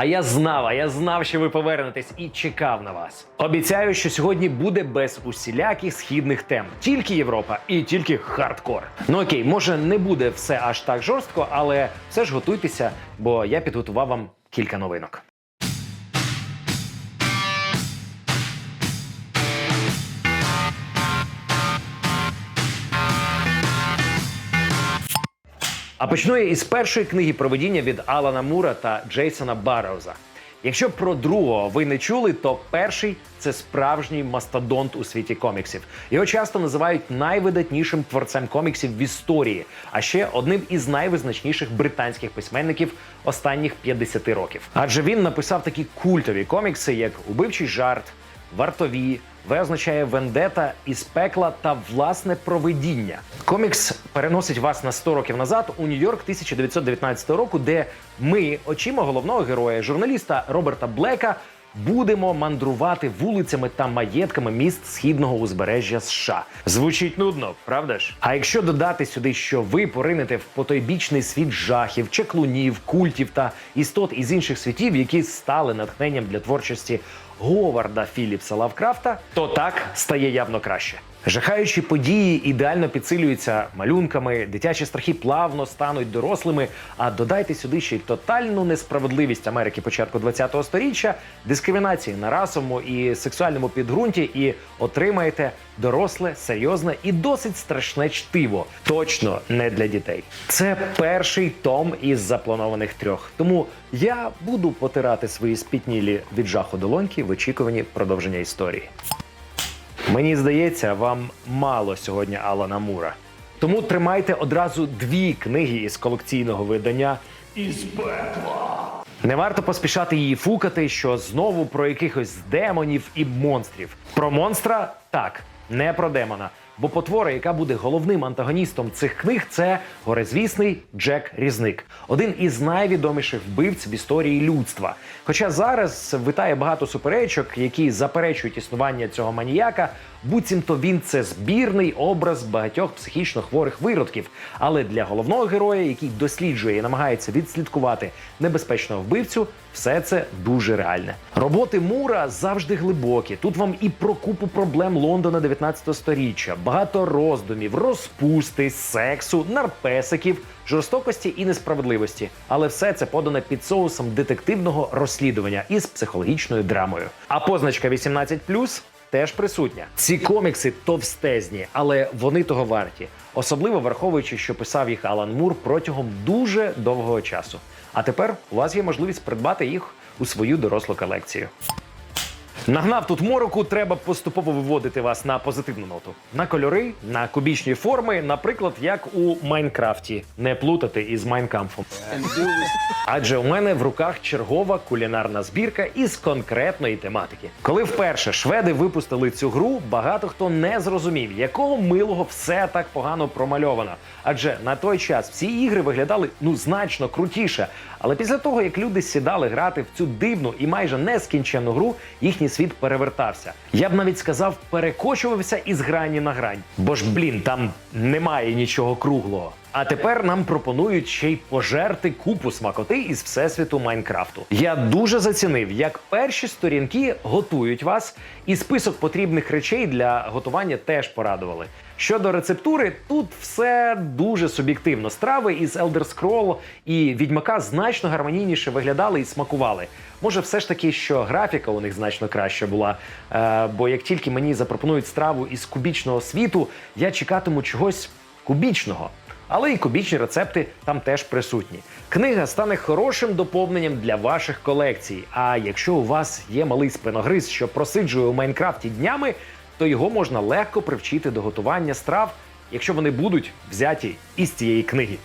А я знав, а я знав, що ви повернетесь і чекав на вас. Обіцяю, що сьогодні буде без усіляких східних тем. Тільки Європа і тільки хардкор. Ну окей, може не буде все аж так жорстко, але все ж готуйтеся, бо я підготував вам кілька новинок. А почну я із першої книги проведіння від Алана Мура та Джейсона Барроуза. Якщо про другого ви не чули, то перший це справжній мастодонт у світі коміксів. Його часто називають найвидатнішим творцем коміксів в історії, а ще одним із найвизначніших британських письменників останніх 50 років. Адже він написав такі культові комікси, як Убивчий жарт, Вартові, В означає вендета із пекла та власне провидіння. Комікс переносить вас на 100 років назад у Нью-Йорк 1919 року, де ми, очима головного героя, журналіста Роберта Блека, будемо мандрувати вулицями та маєтками міст східного узбережжя США. Звучить нудно, правда ж? А якщо додати сюди, що ви поринете в потойбічний світ жахів, чеклунів, культів та істот із інших світів, які стали натхненням для творчості Говарда Філіпса Лавкрафта, то так стає явно краще. Жахаючі події ідеально підсилюються малюнками, дитячі страхи плавно стануть дорослими. А додайте сюди ще й тотальну несправедливість Америки початку ХХ століття, дискримінації на расовому і сексуальному підґрунті, і отримаєте доросле, серйозне і досить страшне чтиво. Точно не для дітей. Це перший том із запланованих трьох. Тому я буду потирати свої спітнілі від жаху долоньки в очікуванні продовження історії. Мені здається, вам мало сьогодні Алана Мура. Тому тримайте одразу дві книги із колекційного видання із пекла. Не варто поспішати її фукати, що знову про якихось демонів і монстрів. Про монстра так, не про демона. Бо потвора, яка буде головним антагоністом цих книг, це горезвісний Джек Різник, один із найвідоміших вбивць в історії людства. Хоча зараз витає багато суперечок, які заперечують існування цього маніяка, буцімто він це збірний образ багатьох психічно хворих виродків. Але для головного героя, який досліджує і намагається відслідкувати небезпечного вбивцю, все це дуже реальне. Роботи Мура завжди глибокі. Тут вам і про купу проблем Лондона 19 століття, багато роздумів, розпусти, сексу, нарпесиків, жорстокості і несправедливості. Але все це подано під соусом детективного розслідування із психологічною драмою. А позначка 18+, теж присутня. Ці комікси товстезні, але вони того варті, особливо враховуючи, що писав їх Алан Мур протягом дуже довгого часу. А тепер у вас є можливість придбати їх у свою дорослу колекцію. Нагнав тут мороку, треба поступово виводити вас на позитивну ноту. На кольори, на кубічні форми, наприклад, як у Майнкрафті. Не плутати із Майнкамфом. Адже у мене в руках чергова кулінарна збірка із конкретної тематики. Коли вперше шведи випустили цю гру, багато хто не зрозумів, якого милого все так погано промальовано. Адже на той час всі ігри виглядали ну значно крутіше. Але після того, як люди сідали грати в цю дивну і майже нескінченну гру, їхній світ перевертався. Я б навіть сказав, перекочувався із грані на грань. Бо ж, блін, там немає нічого круглого. А тепер нам пропонують ще й пожерти купу смакоти із всесвіту Майнкрафту. Я дуже зацінив, як перші сторінки готують вас, і список потрібних речей для готування теж порадували. Щодо рецептури, тут все дуже суб'єктивно. Страви із Elder Scroll і Відьмака значно гармонійніше виглядали і смакували. Може, все ж таки, що графіка у них значно краща була. Е, бо як тільки мені запропонують страву із кубічного світу, я чекатиму чогось кубічного. Але і кубічні рецепти там теж присутні. Книга стане хорошим доповненням для ваших колекцій. А якщо у вас є малий спиногриз, що просиджує у Майнкрафті днями, то його можна легко привчити до готування страв, якщо вони будуть взяті із цієї книги.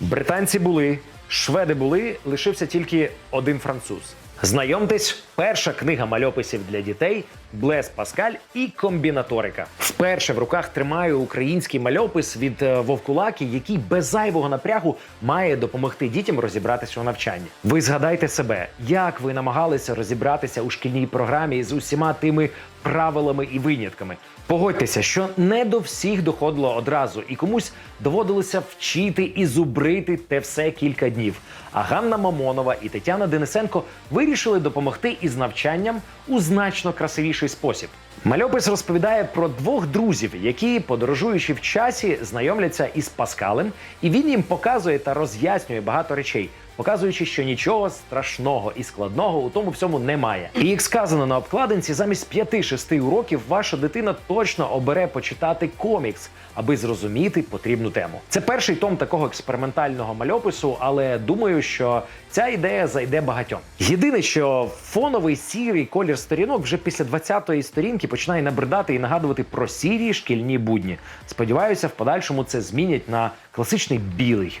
Британці були, шведи були, лишився тільки один француз. Знайомтесь, перша книга мальописів для дітей Блес Паскаль і комбінаторика. Вперше в руках тримаю український мальопис від е, Вовкулаки, який без зайвого напрягу має допомогти дітям розібратися у навчанні. Ви згадайте себе, як ви намагалися розібратися у шкільній програмі з усіма тими правилами і винятками. Погодьтеся, що не до всіх доходило одразу, і комусь доводилося вчити і зубрити те все кілька днів. А Ганна Мамонова і Тетяна Денисенко вирішили допомогти із навчанням у значно красивіший спосіб. Мальопис розповідає про двох друзів, які, подорожуючи в часі, знайомляться із Паскалем, і він їм показує та роз'яснює багато речей, показуючи, що нічого страшного і складного у тому всьому немає. І як сказано на обкладинці, замість 5-6 уроків ваша дитина точно обере почитати комікс, аби зрозуміти потрібну тему. Це перший том такого експериментального мальопису, але думаю, що ця ідея зайде багатьом. Єдине, що фоновий сірий колір сторінок вже після 20-ї сторінки починає набридати і нагадувати про сірі шкільні будні. Сподіваюся, в подальшому це змінять на класичний білий.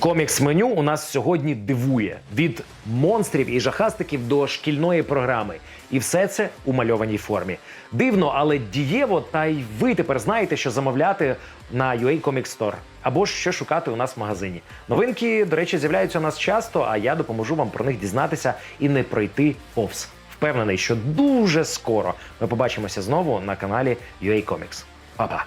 Комікс меню у нас сьогодні дивує від монстрів і жахастиків до шкільної програми. І все це у мальованій формі. Дивно, але дієво, та й ви тепер знаєте, що замовляти на UA Comic Store. Або що шукати у нас в магазині. Новинки, до речі, з'являються у нас часто, а я допоможу вам про них дізнатися і не пройти повз. Впевнений, що дуже скоро ми побачимося знову на каналі UA Comics. Па-па!